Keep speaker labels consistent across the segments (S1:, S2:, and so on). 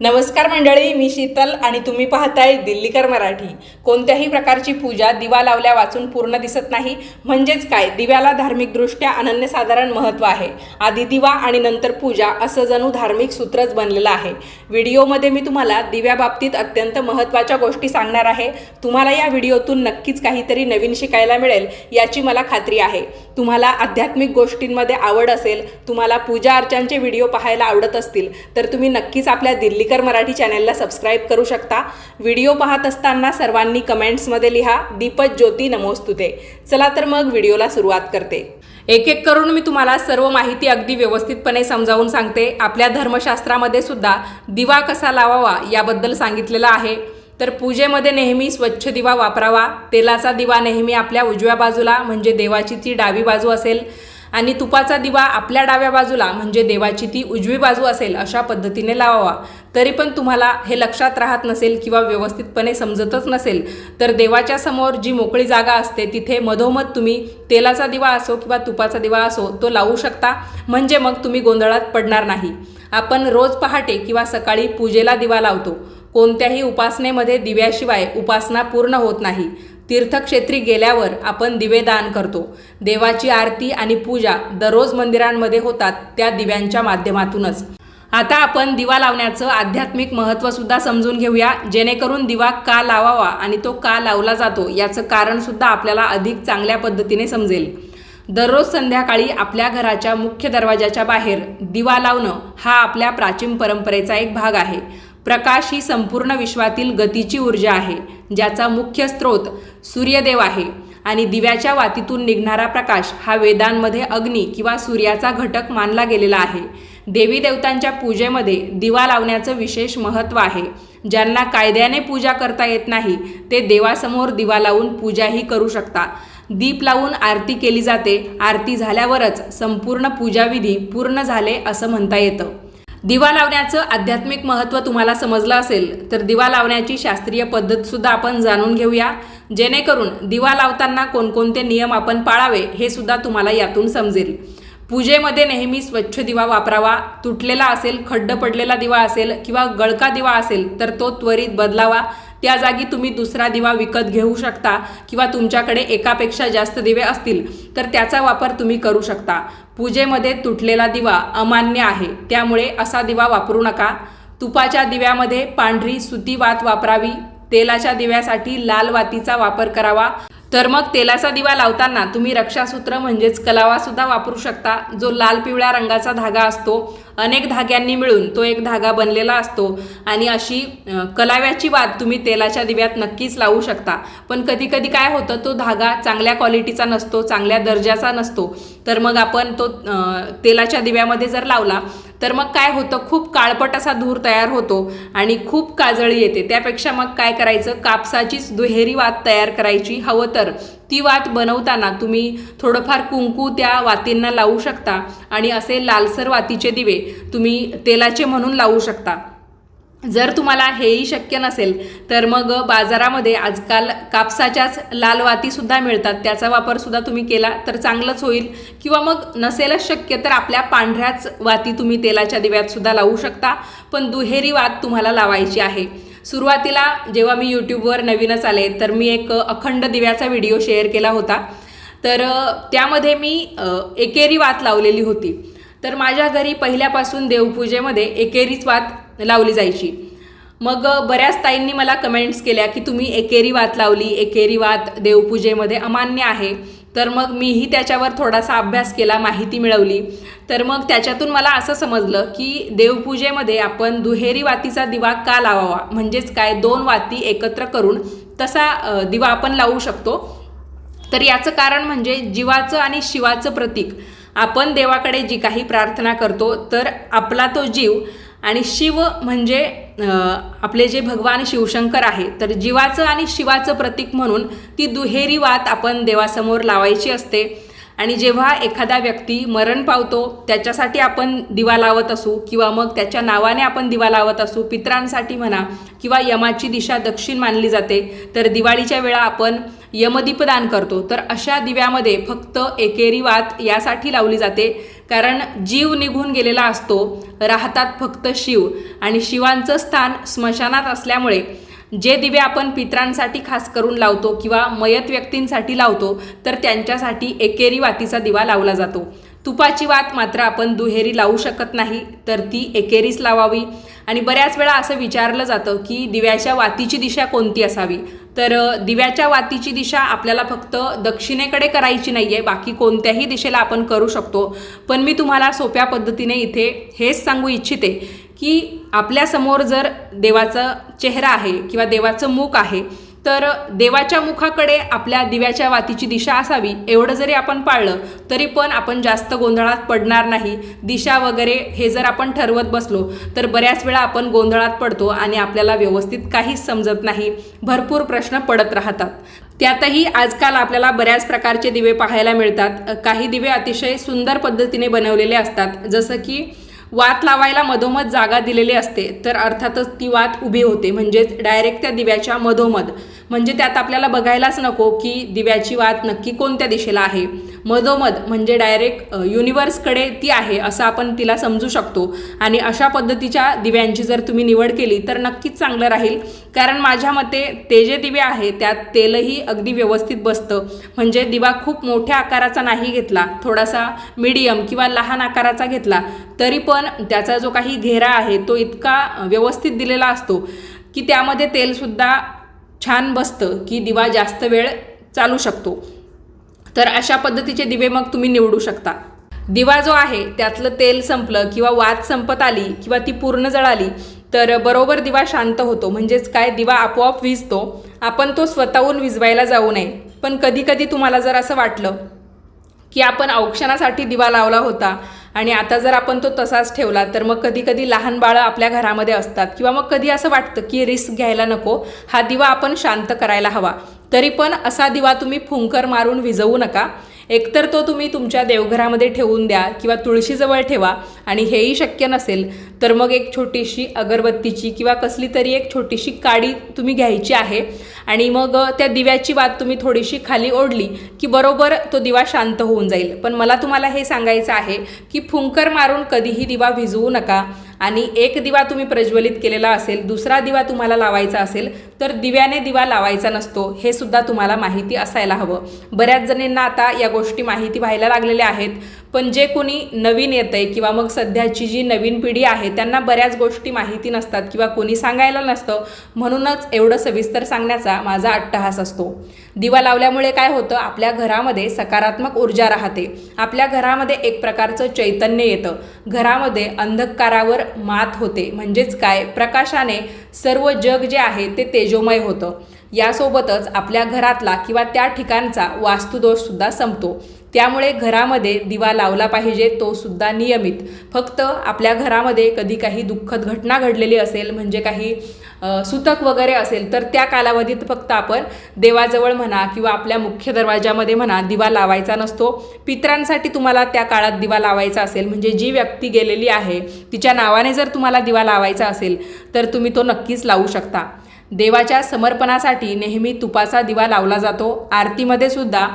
S1: नमस्कार मंडळी मी शीतल आणि तुम्ही पाहताय दिल्लीकर मराठी. कोणत्याही प्रकारची पूजा दिवा लावल्या वाचून पूर्ण दिसत नाही. म्हणजेच काय? दिव्याला धार्मिकदृष्ट्या अनन्यसाधारण महत्त्व आहे. आधी दिवा आणि नंतर पूजा असं जणू धार्मिक सूत्रच बनलेलं आहे. व्हिडिओमध्ये मी तुम्हाला दिव्याबाबतीत अत्यंत महत्त्वाच्या गोष्टी सांगणार आहे. तुम्हाला या व्हिडिओतून नक्कीच काहीतरी नवीन शिकायला मिळेल याची मला खात्री आहे. तुम्हाला आध्यात्मिक गोष्टींमध्ये आवड असेल तुम्हाला पूजा अर्चांचे व्हिडिओ पाहायला आवडत असतील तर तुम्ही नक्कीच आपल्या दिल्ली दिल्लीकर मराठी चॅनलला सबस्क्राईब करू शकता. व्हिडिओ पाहत असताना सर्वांनी कमेंट्समध्ये लिहा दीपक ज्योती नमोस्तुते. चला तर मग व्हिडिओला सुरुवात करते. एक एक करून मी तुम्हाला सर्व माहिती अगदी व्यवस्थितपणे समजावून सांगते. आपल्या धर्मशास्त्रामध्ये सुद्धा दिवा कसा लावावा याबद्दल सांगितलेलं आहे. तर पूजेमध्ये नेहमी स्वच्छ दिवा वापरावा. तेलाचा दिवा नेहमी आपल्या उजव्या बाजूला म्हणजे देवाची ती डावी बाजू असेल. आणि तुपाचा दिवा आपल्या डाव्या बाजूला म्हणजे देवाची ती उजवी बाजू असेल अशा पद्धतीने लावावा. तरी पण तुम्हाला हे लक्षात राहत नसेल किंवा व्यवस्थितपणे समजतच नसेल तर देवाच्या समोर जी मोकळी जागा असते तिथे मधोमध तुम्ही तेलाचा दिवा असो किंवा तुपाचा दिवा असो तो लावू शकता. म्हणजे मग तुम्ही गोंधळात पडणार नाही. आपण रोज पहाटे किंवा सकाळी पूजेला दिवा लावतो. कोणत्याही उपासनेमध्ये दिव्याशिवाय उपासना पूर्ण होत नाही. तीर्थक्षेत्री गेल्यावर आपण दिवेदान करतो. देवाची आरती आणि पूजा दररोज मंदिरांमध्ये होतात त्या दिव्यांच्या माध्यमातूनच. आता आपण दिवा लावण्याचं आध्यात्मिक महत्त्वसुद्धा समजून घेऊया. जेणेकरून दिवा का लावावा आणि तो का लावला जातो याचं कारण सुद्धा आपल्याला अधिक चांगल्या पद्धतीने समजेल. दररोज संध्याकाळी आपल्या घराच्या मुख्य दरवाजाच्या बाहेर दिवा लावणं हा आपल्या प्राचीन परंपरेचा एक भाग आहे. प्रकाश ही संपूर्ण विश्वातील गतीची ऊर्जा आहे ज्याचा मुख्य स्रोत सूर्यदेव आहे. आणि दिव्याच्या वातीतून निघणारा प्रकाश हा वेदांमध्ये अग्नी किंवा सूर्याचा घटक मानला गेलेला आहे. देवी देवतांच्या पूजेमध्ये दिवा लावण्याचं विशेष महत्त्व आहे. ज्यांना कायद्याने पूजा करता येत नाही ते देवासमोर दिवा लावून पूजाही करू शकता दीप लावून आरती केली जाते. आरती झाल्यावरच संपूर्ण पूजाविधी पूर्ण झाले असं म्हणता येतं. दिवा लावण्याचं आध्यात्मिक महत्त्व तुम्हाला समजलं असेल तर दिवा लावण्याची शास्त्रीय पद्धतसुद्धा आपण जाणून घेऊया. जेणेकरून दिवा लावताना कोणकोणते नियम आपण पाळावे हे सुद्धा तुम्हाला यातून समजेल. पूजेमध्ये नेहमी स्वच्छ दिवा वापरावा. तुटलेला असेल खड्ड पडलेला दिवा असेल किंवा गळका दिवा असेल तर तो त्वरित बदलावा. त्या जागी तुम्ही दुसरा दिवा विकत घेऊ शकता किंवा तुमच्याकडे एकापेक्षा जास्त दिवे असतील तर त्याचा वापर तुम्ही करू शकता. पूजेमध्ये तुटलेला दिवा अमान्य आहे. त्यामुळे असा दिवा वापरू नका. तुपाच्या दिव्यामध्ये पांढरी सुती वात वापरावी. तेलाच्या दिव्यासाठी लाल वातीचा वापर करावा. तर मग तेलाचा दिवा लावताना तुम्ही रक्षासूत्र म्हणजेच कलावासुद्धा वापरू शकता जो लाल पिवळ्या रंगाचा धागा असतो. अनेक धाग्यांनी मिळून तो एक धागा बनलेला असतो आणि अशी कलाव्याची वाद तुम्ही तेलाच्या दिव्यात नक्कीच लावू शकता. पण कधी कधी काय होतं तो धागा चांगल्या क्वालिटीचा नसतो चांगल्या दर्जाचा नसतो. तर मग आपण तो तेलाच्या दिव्यामध्ये जर लावला तर मग काय होतं? खूप काळपट असा धूर तयार होतो आणि खूप काजळी येते. त्यापेक्षा मग काय करायचं? कापसाचीच दुहेरी वात तयार करायची हवं तर. ती वात बनवताना तुम्ही थोडंफार कुंकू त्या वातींना लावू शकता आणि असे लालसर वातीचे दिवे तुम्ही तेलाचे म्हणून लावू शकता. जर तुम्हाला हेही शक्य नसेल तर मग बाजारामध्ये आजकाल कापसाच्याच लाल वातीसुद्धा मिळतात. त्याचा वापरसुद्धा तुम्ही केला तर चांगलंच होईल. किंवा मग नसेलच शक्य तर आपल्या पांढऱ्याच वाती तुम्ही तेलाच्या दिव्यातसुद्धा लावू शकता. पण दुहेरी वात तुम्हाला लावायची आहे. सुरुवातीला जेव्हा मी यूट्यूबवर नवीनच आले तर मी एक अखंड दिव्याचा व्हिडिओ शेअर केला होता. तर त्यामध्ये मी एकेरी वात लावलेली होती. तर माझ्या घरी पहिल्यापासून देवपूजेमध्ये एकेरीच वात लावली जायची. मग बऱ्याच ताईंनी मला कमेंट्स केल्या की तुम्ही एकेरी वात लावली एकेरी वात देवपूजेमध्ये अमान्य आहे. तर मग मीही त्याच्यावर थोडासा अभ्यास केला माहिती मिळवली. तर मग त्याच्यातून मला असं समजलं की देवपूजेमध्ये आपण दुहेरी वातीचा दिवा का लावावा? म्हणजेच काय दोन वाती एकत्र करून तसा दिवा आपण लावू शकतो. तर याचं कारण म्हणजे जीवाचं आणि शिवाचं प्रतीक. आपण देवाकडे जी काही प्रार्थना करतो तर आपला तो जीव आणि शिव म्हणजे आपले जे भगवान शिवशंकर आहे तर जीवाचं आणि शिवाचं प्रतीक म्हणून ती दुहेरी वात आपण देवासमोर लावायची असते. आणि जेव्हा एखादा व्यक्ती मरण पावतो त्याच्यासाठी आपण दिवा लावत असू किंवा मग त्याच्या नावाने आपण दिवा लावत असू पित्रांसाठी म्हणा किंवा यमाची दिशा दक्षिण मानली जाते तर दिवाळीच्या वेळा आपण यमदीपदान करतो. तर अशा दिव्यामध्ये फक्त एकेरी वात यासाठी लावली जाते. कारण जीव निघून गेलेला असतो. राहतात फक्त शिव. आणि शिवांचं स्थान स्मशानात असल्यामुळे जे दिवे आपण पित्रांसाठी खास करून लावतो किंवा मयत व्यक्तींसाठी लावतो तर त्यांच्यासाठी एकेरी वातीचा दिवा लावला जातो. तुपाची वात मात्र आपण दुहेरी लावू शकत नाही तर ती एकेरीच लावावी. आणि बऱ्याच वेळा असं विचारलं जातं की दिव्याच्या वातीची दिशा कोणती असावी? तर दिव्याच्या वातीची दिशा आपल्याला फक्त दक्षिणेकडे करायची नाही आहे बाकी कोणत्याही दिशेला आपण करू शकतो. पण मी तुम्हाला सोप्या पद्धतीने इथे हेच सांगू इच्छिते की आपल्यासमोर जर देवाचा चेहरा आहे किंवा देवाचं मुख आहे तर देवाच्या मुखाकडे आपल्या दिव्याच्या वातीची दिशा असावी एवढं जरी आपण पाळलं तरी पण आपण जास्त गोंधळात पडणार नाही. दिशा वगैरे हे जर आपण ठरवत बसलो तर बऱ्याच वेळा आपण गोंधळात पडतो आणि आपल्याला व्यवस्थित काहीच समजत नाही. भरपूर प्रश्न पडत राहतात. त्यातही आजकाल आपल्याला बऱ्याच प्रकारचे दिवे पाहायला मिळतात. काही दिवे अतिशय सुंदर पद्धतीने बनवलेले असतात. जसं की वात लावायला मधोमध जागा दिलेली असते तर अर्थातच ती वात उभी होते म्हणजेच डायरेक्ट त्या दिव्याच्या मधोमध. म्हणजे त्यात आपल्याला बघायलाच नको की दिव्याची वात नक्की कोणत्या दिशेला आहे. मधोमध म्हणजे डायरेक्ट युनिवर्सकडे ती आहे असं आपण तिला समजू शकतो. आणि अशा पद्धतीच्या दिव्यांची जर तुम्ही निवड केली तर नक्कीच चांगलं राहील. कारण माझ्या मते ते जे दिवे आहे त्यात तेलही अगदी व्यवस्थित बसतं. म्हणजे दिवा खूप मोठ्या आकाराचा नाही घेतला थोडासा मीडियम किंवा लहान आकाराचा घेतला तरी पण त्याचा जो काही घेरा आहे तो इतका व्यवस्थित दिलेला असतो की त्यामध्ये तेलसुद्धा छान बसतं की दिवा जास्त वेळ चालू शकतो. तर अशा पद्धतीचे दिवे मग तुम्ही निवडू शकता. दिवा जो आहे त्यातलं तेल संपलं किंवा वात संपत आली किंवा ती पूर्ण जळाली तर बरोबर दिवा शांत होतो. म्हणजेच काय? दिवा आपोआप विजतो. आपण तो स्वतःहून विजवायला जाऊ नये. पण कधी कधी तुम्हाला जर असं वाटलं की आपण औक्षणासाठी दिवा लावला होता आणि आता जर आपण तो तसाच ठेवला तर मग कधी कधी लहान बाळं आपल्या घरामध्ये असतात. किंवा मग कधी असं वाटतं की रिस्क घ्यायला नको हा दिवा आपण शांत करायला हवा. तरी पण असा दिवा तुम्ही फुंकर मारून विजवू नका. एकतर तो तुम्ही तुमच्या देवघरामध्ये ठेवून द्या किंवा तुळशीजवळ ठेवा आणि हेही शक्य नसेल तर मग एक छोटीशी अगरबत्तीची किंवा कसली तरी एक छोटीशी काडी तुम्ही घ्यायची आहे. आणि मग त्या दिव्याची वात तुम्ही थोडीशी खाली ओढली की बरोबर तो दिवा शांत होऊन जाईल. पण मला तुम्हाला हे सांगायचं आहे की फुंकर मारून कधीही दिवा भिजवू नका. आणि एक दिवा तुम्ही प्रज्वलित केलेला असेल दुसरा दिवा तुम्हाला लावायचा असेल तर दिव्याने दिवा लावायचा नसतो हे सुद्धा तुम्हाला माहिती असायला हवं. बऱ्याच जणींना आता या गोष्टी माहिती व्हायला लागलेल्या आहेत. पण जे कोणी नवीन येत आहे किंवा मग सध्याची जी नवीन पिढी आहे त्यांना बऱ्याच गोष्टी माहिती नसतात किंवा कोणी सांगायला नसतं. म्हणूनच एवढं सविस्तर सांगण्याचा माझा अट्टहास असतो. दिवा लावल्यामुळे काय होतं? आपल्या घरामध्ये सकारात्मक ऊर्जा राहते. आपल्या घरामध्ये एक प्रकारचं चैतन्य येतं. घरामध्ये अंधकारावर मात होते. म्हणजेच काय? प्रकाशाने सर्व जग जे आहे ते तेजोमय होतं. यासोबतच आपल्या घरातला किंवा त्या ठिकाणचा वास्तुदोषसुद्धा संपतो. त्यामुळे घरामध्ये दिवा लावला पाहिजे तो सुद्धा नियमित. फक्त आपल्या घरामध्ये कधी काही दुःखद घटना घडलेली असेल म्हणजे काही सुतक वगैरे असेल तर त्या कालावधीत फक्त आपण देवाजवळ म्हणा किंवा आपल्या मुख्य दरवाजामध्ये म्हणा दिवा लावायचा नसतो. पित्रांसाठी तुम्हाला त्या काळात दिवा लावायचा असेल म्हणजे जी व्यक्ती गेलेली आहे तिच्या नावाने जर तुम्हाला दिवा लावायचा असेल तर तुम्ही तो नक्कीच लावू शकता. देवाच्या समर्पणासाठी नेहमी तुपाचा दिवा लावला जातो. आरतीमध्ये सुद्धा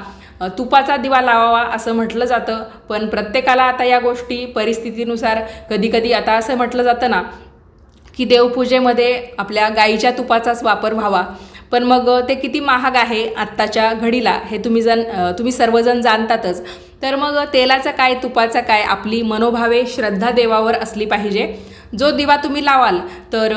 S1: तुपाचा दिवा लावावा असं म्हटलं जातं. पण प्रत्येकाला आता या गोष्टी परिस्थितीनुसार कधीकधी आता असं म्हटलं जातं ना की देवपूजेमध्ये आपल्या गाईच्या तुपाचाच वापर व्हावा. पण मग ते किती महाग आहे आत्ताच्या घडीला हे तुम्ही जण तुम्ही सर्वजण जाणतातच. तर मग तेलाचं काय तुपाचं काय आपली मनोभावे श्रद्धा देवावर असली पाहिजे. जो दिवा तुम्ही लावाल तर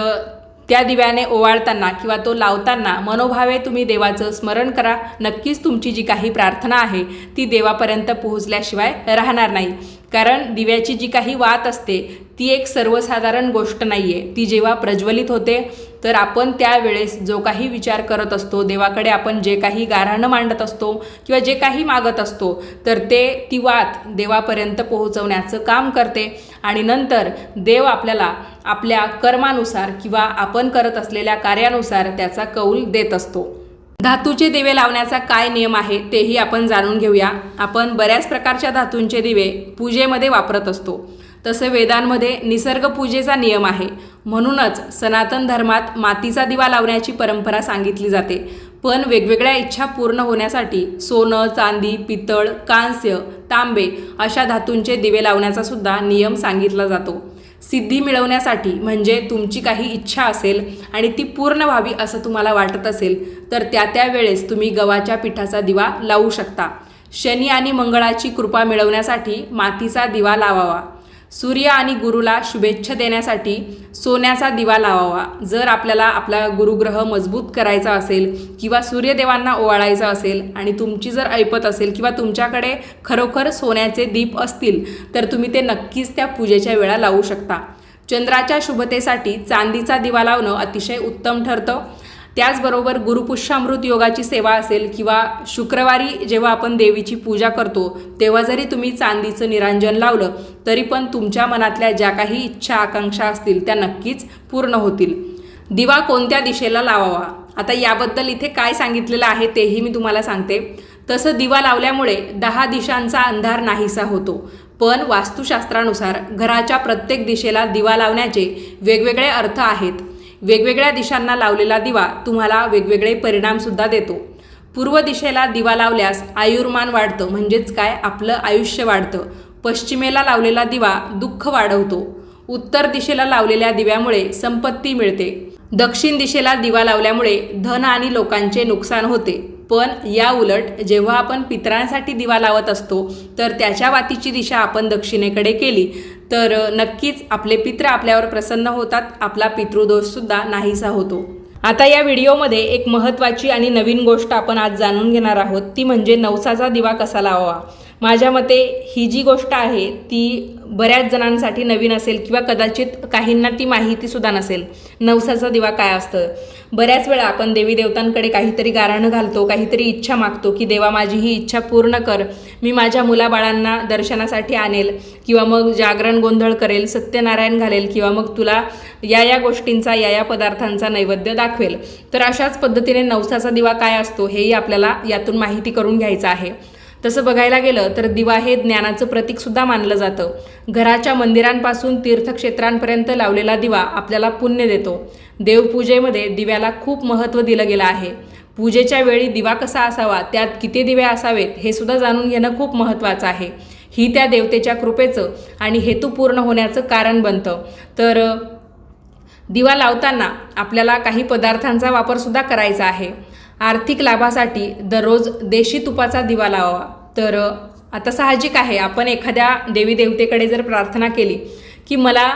S1: त्या दिव्याने ओवाळताना किंवा तो लावताना मनोभावे तुम्ही देवाचं स्मरण करा. नक्कीच तुमची जी काही प्रार्थना आहे ती देवापर्यंत पोहोचल्याशिवाय राहणार नाही. कारण दिव्याची जी काही वात असते ती एक सर्वसाधारण गोष्ट नाही आहे ती जेव्हा प्रज्वलित होते तर आपण त्यावेळेस जो काही विचार करत असतो देवाकडे आपण जे काही गाऱ्हाणं मांडत असतो किंवा जे काही मागत असतो तर ते ती वात देवापर्यंत पोहोचवण्याचं काम करते. आणि नंतर देव आपल्याला आपल्या कर्मानुसार किंवा आपण करत असलेल्या कार्यानुसार त्याचा कौल देत असतो. धातूचे दिवे लावण्याचा काय नियम आहे तेही आपण जाणून घेऊया. आपण बऱ्याच प्रकारच्या धातूंचे दिवे पूजेमध्ये वापरत असतो. तसे वेदांमध्ये निसर्गपूजेचा नियम आहे. म्हणूनच सनातन धर्मात मातीचा दिवा लावण्याची परंपरा सांगितली जाते. पण वेगवेगळ्या इच्छा पूर्ण होण्यासाठी सोनं चांदी पितळ कांस्य तांबे अशा धातूंचे दिवे लावण्याचा सुद्धा नियम सांगितला जातो. सिद्धी मिळवण्यासाठी म्हणजे तुमची काही इच्छा असेल आणि ती पूर्ण व्हावी असं तुम्हाला वाटत असेल तर त्या त्या वेळेस तुम्ही गव्हाच्या पिठाचा दिवा लावू शकता. शनी आणि मंगळाची कृपा मिळवण्यासाठी मातीचा दिवा लावावा. सूर्य आणि गुरुला शुभेच्छा देण्यासाठी सोन्याचा दिवा लावावा. जर आपल्याला आपला गुरुग्रह मजबूत करायचा असेल किंवा सूर्यदेवांना ओवाळायचा असेल आणि तुमची जर ऐपत असेल किंवा तुमच्याकडे खरोखर सोन्याचे दीप असतील तर तुम्ही ते नक्कीच त्या पूजेच्या वेळा लावू शकता. चंद्राच्या शुभतेसाठी चांदीचा दिवा लावणं अतिशय उत्तम ठरतं. त्याचबरोबर गुरुपुष्यामृत योगाची सेवा असेल किंवा शुक्रवारी जेव्हा आपण देवीची पूजा करतो तेव्हा जरी तुम्ही चांदीचं निरांजन लावलं तरी पण तुमच्या मनातल्या ज्या काही इच्छा आकांक्षा असतील त्या नक्कीच पूर्ण होतील. दिवा कोणत्या दिशेला लावावा? आता याबद्दल इथे काय सांगितलेलं आहे तेही मी तुम्हाला सांगते. तसं दिवा लावल्यामुळे दहा दिशांचा अंधार नाहीसा होतो. पण वास्तुशास्त्रानुसार घराच्या प्रत्येक दिशेला दिवा लावण्याचे वेगवेगळे अर्थ आहेत. वेगवेगळ्या दिशांना लावलेला दिवा तुम्हाला वेगवेगळे परिणामसुद्धा देतो. पूर्व दिशेला दिवा लावल्यास आयुर्मान वाढतं म्हणजेच काय? आपलं आयुष्य वाढतं. पश्चिमेला लावलेला दिवा दुःख वाढवतो. उत्तर दिशेला लावलेल्या दिव्यामुळे संपत्ती मिळते. दक्षिण दिशेला दिवा लावल्यामुळे धन आणि लोकांचे नुकसान होते. पण या उलट जेव्हा आपण पितरांसाठी दिवा लावत असतो तर त्याच्या वातीची दिशा आपण दक्षिणेकडे केली. तर नक्कीच आपले पित्र आपल्यावर प्रसन्न होतात आपला पितृदोषसुद्धा नाहीसा होतो. आता या व्हिडिओमध्ये एक महत्त्वाची आणि नवीन गोष्ट आपण आज जाणून घेणार आहोत ती म्हणजे नवसाचा दिवा कसा लावावा? माझ्या मते ही जी गोष्ट आहे ती बऱ्याच जणांसाठी नवीन असेल किंवा कदाचित काहींना ती माहितीसुद्धा नसेल. नवसाचा दिवा काय असतं? बऱ्याच वेळा आपण देवी देवतांकडे काहीतरी गाराणं घालतो काहीतरी इच्छा मागतो की देवा माझी ही इच्छा पूर्ण कर मी माझ्या मुलाबाळांना दर्शनासाठी आणेल किंवा मग जागरण गोंधळ करेल सत्यनारायण घालेल किंवा मग तुला या या गोष्टींचा या या पदार्थांचा नैवेद्य दाखवेल. तर अशाच पद्धतीने नवसाचा दिवा काय असतो हेही आपल्याला यातून माहिती करून घ्यायचं आहे. तसं बघायला गेलं तर दिवा हे ज्ञानाचं प्रतीकसुद्धा मानलं जातं. घराच्या मंदिरांपासून तीर्थक्षेत्रांपर्यंत लावलेला दिवा आपल्याला पुण्य देतो. देवपूजेमध्ये दिव्याला खूप महत्त्व दिलं गेलं आहे. पूजेच्या वेळी दिवा कसा असावा त्यात किती दिवे असावेत हे सुद्धा जाणून घेणं खूप महत्त्वाचं आहे. ही त्या देवतेच्या कृपेचं आणि हेतू पूर्ण होण्याचं कारण बनतं. तर दिवा लावताना आपल्याला काही पदार्थांचा वापरसुद्धा करायचा आहे. आर्थिक लाभासाठी दररोज देशी तुपाचा दिवा लावावा तर आता साहजिक आहे. आपण एखाद्या देवी देवतेकडे जर प्रार्थना केली की मला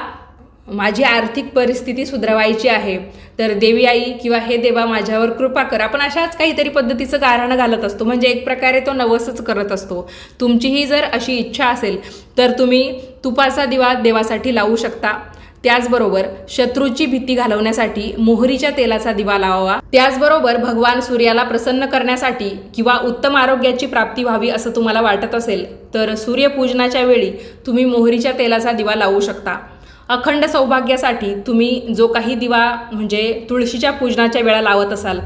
S1: माझी आर्थिक परिस्थिती सुधारवायची आहे तर देवी आई किंवा हे देवा माझ्यावर कृपा कर. आपण अशाच काहीतरी पद्धतीचं गारहाणं घालत असतो. म्हणजे एक प्रकारे तो नवसच करत असतो. तुमचीही जर अशी इच्छा असेल तर तुम्ही तुपाचा दिवा देवासाठी लावू शकता. त्याचबरोबर शत्रूची भीती घालवण्यासाठी मोहरीच्या तेलाचा दिवा लावावा. त्याचबरोबर भगवान सूर्याला प्रसन्न करण्यासाठी किंवा उत्तम आरोग्याची प्राप्ती व्हावी असं तुम्हाला वाटत असेल तर सूर्यपूजनाच्या वेळी तुम्ही मोहरीच्या तेलाचा दिवा लावू शकता. अखंड सौभाग्यासाठी तुम्ही जो काही दिवा म्हणजे तुळशीच्या पूजनाच्या वेळा लावत असाल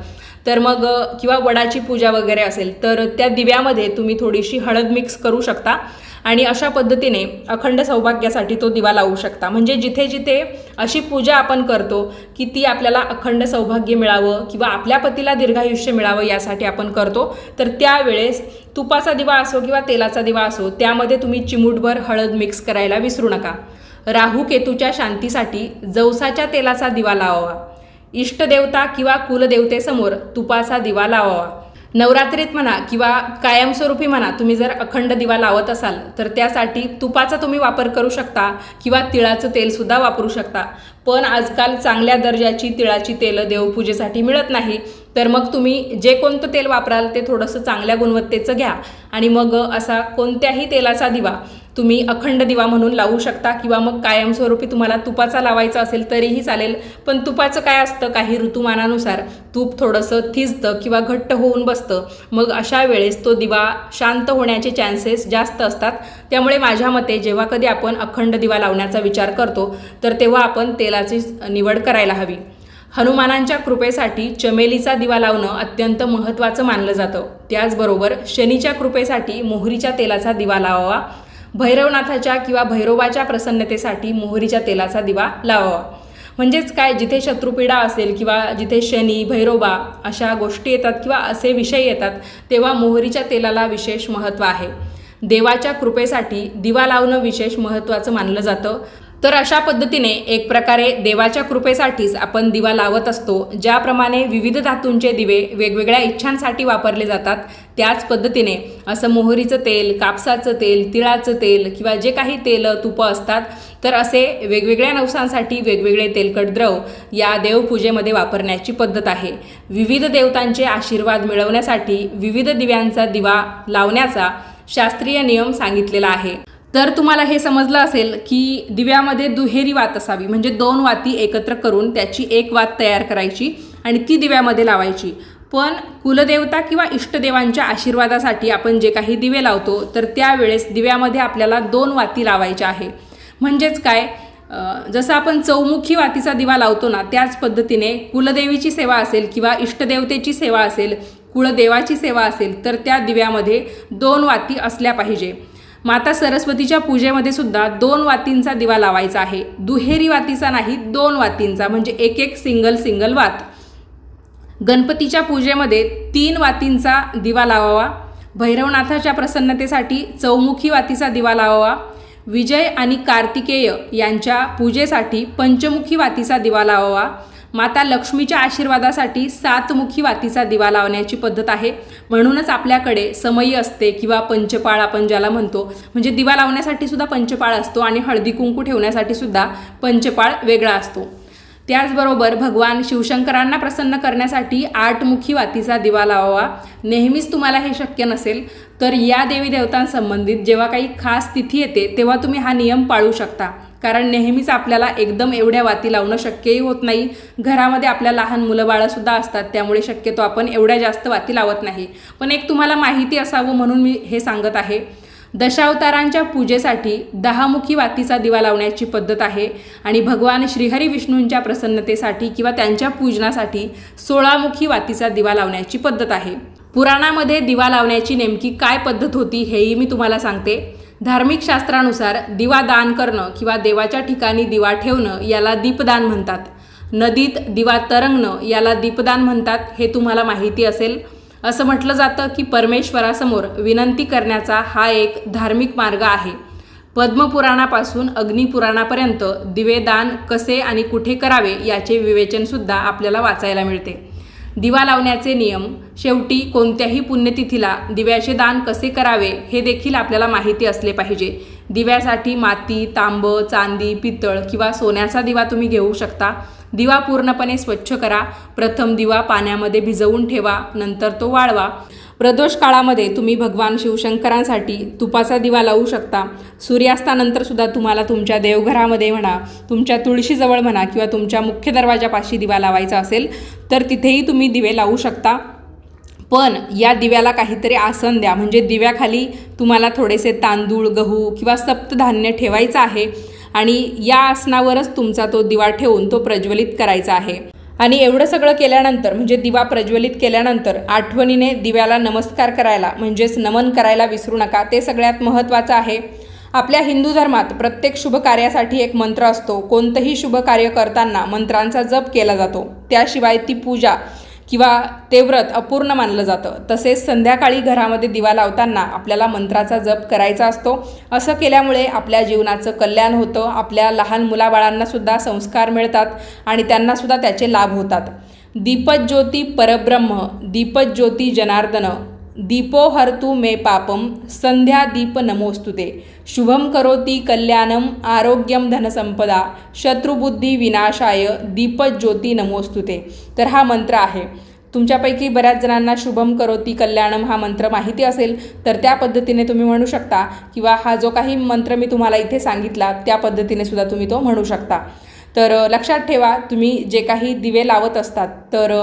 S1: तर मग किंवा वडाची पूजा वगैरे असेल तर त्या दिव्यामध्ये तुम्ही थोडीशी हळद मिक्स करू शकता. आणि अशा पद्धतीने अखंड सौभाग्यासाठी तो दिवा लावू शकता. म्हणजे जिथे जिथे अशी पूजा आपण करतो की ती आपल्याला अखंड सौभाग्य मिळावं किंवा आपल्या पतीला दीर्घायुष्य मिळावं यासाठी आपण करतो तर त्यावेळेस तुपाचा दिवा असो किंवा तेलाचा दिवा असो त्यामध्ये तुम्ही चिमूटभर हळद मिक्स करायला विसरू नका. राहू केतूच्या शांतीसाठी जवसाच्या तेलाचा दिवा लावावा. इष्टदेवता किंवा कुलदेवतेसमोर तुपाचा दिवा लावावा. नवरात्रीत म्हणा किंवा कायमस्वरूपी म्हणा तुम्ही जर अखंड दिवा लावत असाल तर त्यासाठी तुपाचा तुम्ही वापर करू शकता किंवा तिळाचं तेलसुद्धा वापरू शकता. पण आजकाल चांगल्या दर्जाची तिळाची तेलं देवपूजेसाठी मिळत नाही. तर मग तुम्ही जे कोणतं तेल वापराल ते थोडंसं चांगल्या गुणवत्तेचं घ्या. आणि मग असा कोणत्याही तेलाचा दिवा तुम्ही अखंड दिवा म्हणून लावू शकता किंवा मग कायमस्वरूपी तुम्हाला तुपाचा लावायचा असेल तरीही चालेल. पण तुपाचं काय असतं? काही ऋतुमानानुसार तूप थोडंसं थिजतं किंवा घट्ट होऊन बसतं. मग अशा वेळेस तो दिवा शांत होण्याचे चान्सेस जास्त असतात. त्यामुळे माझ्या मते जेव्हा कधी आपण अखंड दिवा लावण्याचा विचार करतो तर तेव्हा आपण तेलाची निवड करायला हवी. हनुमानांच्या कृपेसाठी चमेलीचा दिवा लावणं अत्यंत महत्त्वाचं मानलं जातं. त्याचबरोबर शनीच्या कृपेसाठी मोहरीच्या तेलाचा दिवा लावावा. भैरवनाथाच्या किंवा भैरोबाच्या प्रसन्नतेसाठी मोहरीच्या तेलाचा दिवा लावावा. म्हणजेच काय जिथे शत्रुपीडा असेल किंवा जिथे शनी भैरोबा अशा गोष्टी येतात किंवा असे विषय येतात तेव्हा मोहरीच्या तेलाला विशेष महत्त्व आहे. देवाच्या कृपेसाठी दिवा लावणं विशेष महत्त्वाचं मानलं जातं. तर अशा पद्धतीने एक प्रकारे देवाच्या कृपेसाठीच आपण दिवा लावत असतो ज्याप्रमाणे विविध धातूंचे दिवे वेगवेगळ्या इच्छांसाठी वापरले जातात त्याच पद्धतीने असं मोहरीचं तेल कापसाचं तेल तिळाचं तेल किंवा जे काही तेल तुपं असतात तर असे वेगवेगळ्या नवसांसाठी वेगवेगळे तेलकट द्रव या देवपूजेमध्ये वापरण्याची पद्धत आहे. विविध देवतांचे आशीर्वाद मिळवण्यासाठी विविध दिव्यांचा दिवा लावण्याचा शास्त्रीय नियम सांगितलेला आहे. तर तुम्हाला हे समजलं असेल की दिव्यामध्ये दुहेरी वात असावी म्हणजे दोन वाती एकत्र करून त्याची एक वात तयार करायची आणि ती दिव्यामध्ये लावायची. पण कुलदेवता किंवा इष्टदेवांच्या आशीर्वादासाठी आपण जे काही दिवे लावतो तर त्यावेळेस दिव्यामध्ये आपल्याला दोन वाती लावायच्या आहे. म्हणजेच काय? जसं आपण चौमुखी वातीचा दिवा लावतो ना त्याच पद्धतीने कुलदेवीची सेवा असेल किंवा इष्टदेवतेची सेवा असेल कुळदेवाची सेवा असेल तर त्या दिव्यामध्ये दोन वाती असल्या पाहिजे. माता सरस्वतीच्या पूजेमध्ये सुद्धा दोन वातींचा दिवा लावायचा आहे. दुहेरी वातीचा नाही दोन वातींचा म्हणजे एक एक सिंगल सिंगल वात. गणपतीच्या पूजेमध्ये तीन वातींचा दिवा लावावा. भैरवनाथाच्या प्रसन्नतेसाठी चौमुखी वातीचा दिवा लावावा. विजय आणि कार्तिकेय यांच्या पूजेसाठी पंचमुखी वातीचा दिवा लावावा. माता लक्ष्मीच्या आशीर्वादासाठी सातमुखी वातीचा दिवा लावण्याची पद्धत आहे. म्हणूनच आपल्याकडे समयी असते किंवा पंचपाळ आपण ज्याला म्हणतो. म्हणजे दिवा लावण्यासाठी सुद्धा पंचपाळ असतो आणि हळदी कुंकू ठेवण्यासाठी सुद्धा पंचपाळ वेगळा असतो. त्याचबरोबर भगवान शिवशंकरांना प्रसन्न करण्यासाठी आठमुखी वातीचा दिवा लावावा. नेहमीच तुम्हाला हे शक्य नसेल तर या देवी देवतांसंबंधित जेव्हा काही खास तिथी येते तेव्हा तुम्ही हा नियम पाळू शकता. कारण नेहमीच आपल्याला एकदम एवढ्या वाती लावणं शक्यही होत नाही. घरामध्ये आपल्या लहान मुलं बाळंसुद्धा असतात त्यामुळे शक्यतो आपण एवढ्या जास्त वाती लावत नाही. पण एक तुम्हाला माहिती असावं म्हणून मी हे सांगत आहे. दशावतारांच्या पूजेसाठी दहामुखी वातीचा दिवा लावण्याची पद्धत आहे आणि भगवान श्रीहरी विष्णूंच्या प्रसन्नतेसाठी किंवा त्यांच्या पूजनासाठी सोळामुखी वातीचा दिवा लावण्याची पद्धत आहे. पुराणामध्ये दिवा लावण्याची नेमकी काय पद्धत होती हेही मी तुम्हाला सांगते. धार्मिक शास्त्रानुसार दिवा दान करणं किंवा देवाच्या ठिकाणी दिवा ठेवणं याला दीपदान म्हणतात. नदीत दिवा तरंगणं याला दीपदान म्हणतात हे तुम्हाला माहिती असेल. असं म्हटलं जातं की परमेश्वरासमोर विनंती करण्याचा हा एक धार्मिक मार्ग आहे. पद्मपुराणापासून अग्निपुराणापर्यंत दिवेदान कसे आणि कुठे करावे याचे विवेचनसुद्धा आपल्याला वाचायला मिळते. दिवा लावण्याचे नियम शेवटी कोणत्याही पुण्यतिथीला दिव्याचे दान कसे करावे हे देखील आपल्याला माहिती असले पाहिजे. दिव्यासाठी माती तांब चांदी पितळ किंवा सोन्याचा दिवा तुम्ही घेऊ शकता. दिवा पूर्णपणे स्वच्छ करा. प्रथम दिवा पाण्यामध्ये भिजवून ठेवा नंतर तो वाळवा. प्रदोष काळामध्ये तुम्ही भगवान शिवशंकरांसाठी तुपाचा दिवा लावू शकता. सूर्यास्तानंतर सुद्धा तुम्हाला तुमच्या देवघरामध्ये म्हणा तुमच्या तुळशीजवळ म्हणा किंवा तुमच्या मुख्य दरवाजापाशी दिवा लावायचा असेल तर तिथेही तुम्ही दिवे लावू शकता. पण या दिव्याला काहीतरी आसन द्या. म्हणजे दिव्याखाली तुम्हाला थोडेसे तांदूळ गहू किंवा सप्तधान्य ठेवायचं आहे आणि या आसनावरच तुमचा तो दिवा ठेवून तो प्रज्वलित करायचा आहे. आणि एवढं सगळं केल्यानंतर म्हणजे दिवा प्रज्वलित केल्यानंतर आठवणीने दिव्याला नमस्कार करायला म्हणजेच नमन करायला विसरू नका. ते सगळ्यात महत्त्वाचं आहे. आपल्या हिंदू धर्मात प्रत्येक शुभ कार्यासाठी एक मंत्र असतो. कोणतंही शुभ कार्य करताना मंत्रांचा जप केला जातो. त्याशिवाय ती पूजा किंवा ते व्रत अपूर्ण मानलं जातं. तसेच संध्याकाळी घरामध्ये दिवा लावताना आपल्याला मंत्राचा जप करायचा असतो. असं केल्यामुळे आपल्या जीवनाचं कल्याण होतं. आपल्या लहान मुलाबाळांनासुद्धा संस्कार मिळतात आणि त्यांनासुद्धा त्याचे लाभ होतात. दीपज्योती परब्रह्म दीपज्योती जनार्दन दीपो हरतु मे पापम संध्या दीप नमोस्तुते शुभम करोती कल्याणम आरोग्यम धनसंपदा शत्रुबुद्धी विनाशाय दीपज्योती नमोस्तुते तर हा मंत्र आहे। तुमच्यापैकी बऱ्याच जणांना शुभम करोती कल्याणम हा मंत्र माहिती असेल तर त्या पद्धतीने तुम्ही म्हणू शकता किंवा हा जो काही मंत्र मी तुम्हाला इथे सांगितला त्या पद्धतीने सुद्धा तुम्ही तो म्हणू शकता. तर लक्षात ठेवा तुम्ही जे काही दिवे लावत असतात तर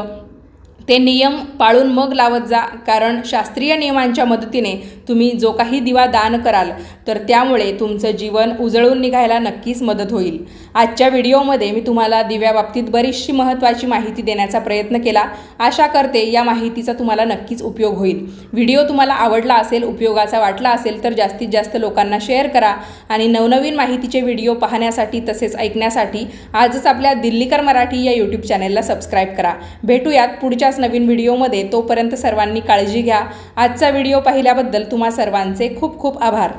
S1: ते नियम पाळून मग लावत जा. कारण शास्त्रीय नियमांच्या मदतीने तुम्ही जो काही दिवा दान कराल तर त्यामुळे तुमचं जीवन उजळून निघायला नक्कीच मदत होईल. आजच्या व्हिडिओमध्ये मी तुम्हाला दिव्याबाबतीत बरीचशी महत्त्वाची माहिती देण्याचा प्रयत्न केला. आशा करते या माहितीचा तुम्हाला नक्कीच उपयोग होईल. व्हिडिओ तुम्हाला आवडला असेल उपयोगाचा वाटला असेल तर जास्तीत जास्त लोकांना शेअर करा आणि नवनवीन माहितीचे व्हिडिओ पाहण्यासाठी तसेच ऐकण्यासाठी आजच आपल्या दिल्लीकर मराठी या यूट्यूब चॅनेलला सबस्क्राईब करा. भेटूयात पुढच्या अशाच नवीन व्हिडिओमध्ये तोपर्यंत सर्वांनी काळजी घ्या. आजचा व्हिडिओ पाहिल्याबद्दल तुम्हा सर्वांचे खूप खूप आभार.